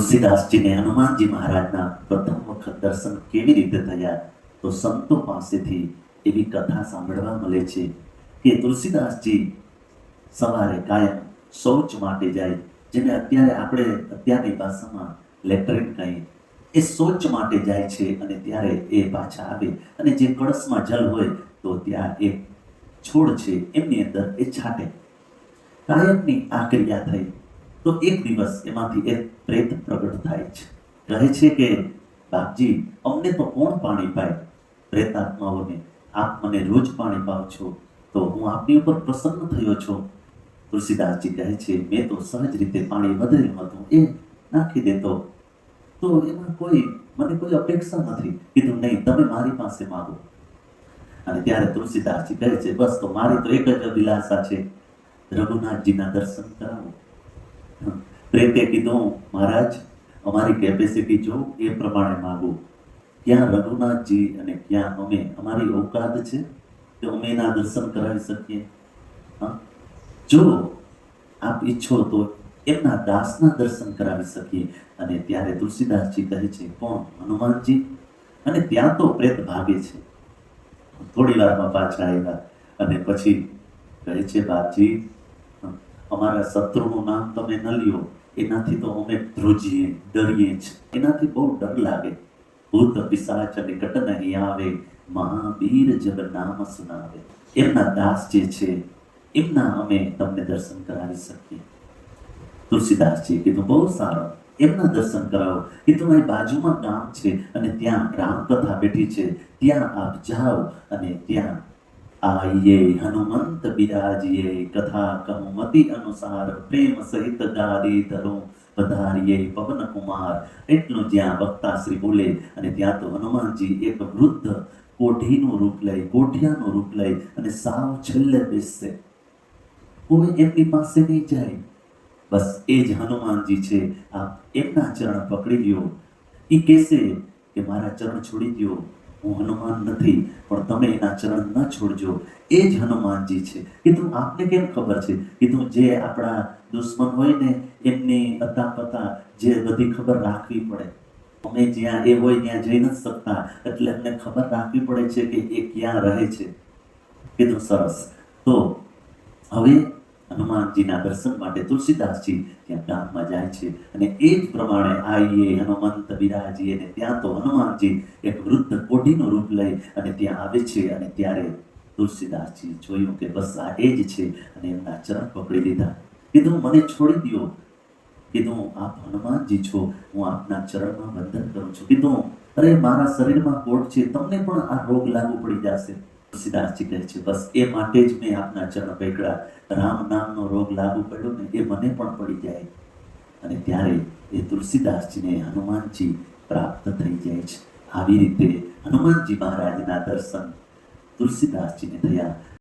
તુલસીદાસજીને હનુમાનજી મહારાજના પ્રથમ વખત દર્શન કેવી રીતે થયા, તો સંતો પાસેથી એવી કથા સાંભળવા મળે છે કે તુલસીદાસજી સવારે કાયમ શૌચ માટે જાય, જેને અત્યારે આપણે અત્યારની ભાષામાં લેટરિન કહીએ. એ શૌચ માટે જાય છે અને ત્યારે એ પાછા આવે અને જે કળશમાં જલ હોય, તો ત્યાં એક છોડ છે, એમની અંદર એ છાંટે. કાયમની આ ક્રિયા થઈ. તો એક દિવસ એમાંથી એક પ્રેત પ્રગટ થાય છે. કહે છે કે, બાપજી, અમને તો કોણ પાણી પાય? પ્રેતાત્માઓને આપ મને રોજ પાણી પાવ છો, તો હું આપની ઉપર પ્રસન્ન થયો છું. તુલસીદાસજી કહે છે, મેં તો સહજ રીતે પાણી વધેલું હતું, એ નાખી દેતો. તો એમાં કોઈ, મને કોઈ અપેક્ષા નથી, કીધું, નહીં, તમે મારી પાસે માગો. અને ત્યારે તુલસીદાસજી કહે છે, બસ, તો મારી તો એક જ અભિલાષા છે. રઘુનાથજીના દર્શન કરાવો. પ્રેતે કીધું, મહારાજ, અમારી કેપેસિટી જો એ પ્રમાણે માગો. ક્યાં રઘુનાથજી અને ક્યાં અમે? અમારી ઓકાત છે કે અમે એના દર્શન કરાવી શકીએ. જો આપ ઈચ્છો તો એમના દાસના દર્શન કરાવી શકીએ. અને ત્યારે તુલસીદાસજી કહે છે, કોણ? હનુમાનજી? અને ત્યાં તો પ્રેત ભાગે છે. થોડી વારમાં પાછા આવ્યા અને પછી કહે છે, બાપજી અમારા શત્રુનું નામ તમે ન લ્યો. એનાથી તો અમે ધ્રુજીએ, ડરીએ જ. એનાથી બહુ ડર લાગે. ભૂત, પિશાચ નિકટ નહીં આવે મહાવીર જબ નામ સુનાવે. એમના દાસ જે છે, એમના અમે તમને દર્શન કરાવી શકીએ. તુલસીદાસજી કીધું, બહુ સારું. એમના દર્શન કરાવો. એ તમારી બાજુમાં ગામ છે અને ત્યાં રામકથા બેઠી છે. ત્યાં આપ જાઓ અને ત્યાં આઈએ હનુમંત બિરાજીએ કથા કહુમતી અનુસાર પ્રેમ સહિત ગાદી ધરું પધારીએ પવન કુમાર એટલું જ્યાં વક્તા શ્રી બોલે, અને ત્યાં તો હનુમાનજી એક વૃદ્ધ કોઠીનું રૂપ લઈ, કોઠિયાનું રૂપ લઈ, અને સાવ છેલ્લે બેસશે. કોઈ એમની પાસે નહીં જાય. બસ એ જ હનુમાનજી છે. આપ એમના ચરણ પકડી લ્યો. એ કહેશે કે મારા ચરણ છોડી દ્યો. હું હનુમાન નથી, પણ તમે એના ચરણ ન છોડજો એ જ હનુમાનજી છે. કીધું આપને કેમ ખબર છે? કીધું જે આપણા દુશ્મન હોય ને, એમની અતા પતા જે બધી ખબર રાખવી પડે. અમે જ્યાં એ હોય ત્યાં જઈ નથી શકતા, એટલે અમને ખબર રાખવી પડે છે કે એ ક્યાં રહે છે. કીધું સરસ. તો હવે હનુમાનજીના દર્શન માટે તુલસીદાસજી ત્યાં ગામમાં જાય છે. અને એ જ પ્રમાણે આઈએ હનુમંત બિરાજીએ અને ત્યાં તો હનુમાનજી એક વૃદ્ધ કોઢીનું રૂપ લઈ અને ત્યાં આવે છે અને ત્યારે તુલસીદાસજી જોયું કે બસ આ એ જ છે અને એમના ચરણ પકડી લીધા. કીધું, મને છોડી દો કીધું આપ હનુમાનજી છો. હું આપના ચરણમાં વંદન કરું છું. કીધું, અરે, મારા શરીરમાં કોટ છે. તમને પણ આ રોગ લાગુ પડી જશે. તુલસીદાસજી કહે છે. બસ એ માટે જ મેં આપના ચરણ ભેગડા રામ નામનો રોગ લાગુ પડ્યો ને એ મને પણ પડી જાય. અને ત્યારે એ તુલસીદાસજીને હનુમાનજી પ્રાપ્ત થઈ જાય છે. આવી રીતે હનુમાનજી મહારાજના દર્શન તુલસીદાસજીને થયા.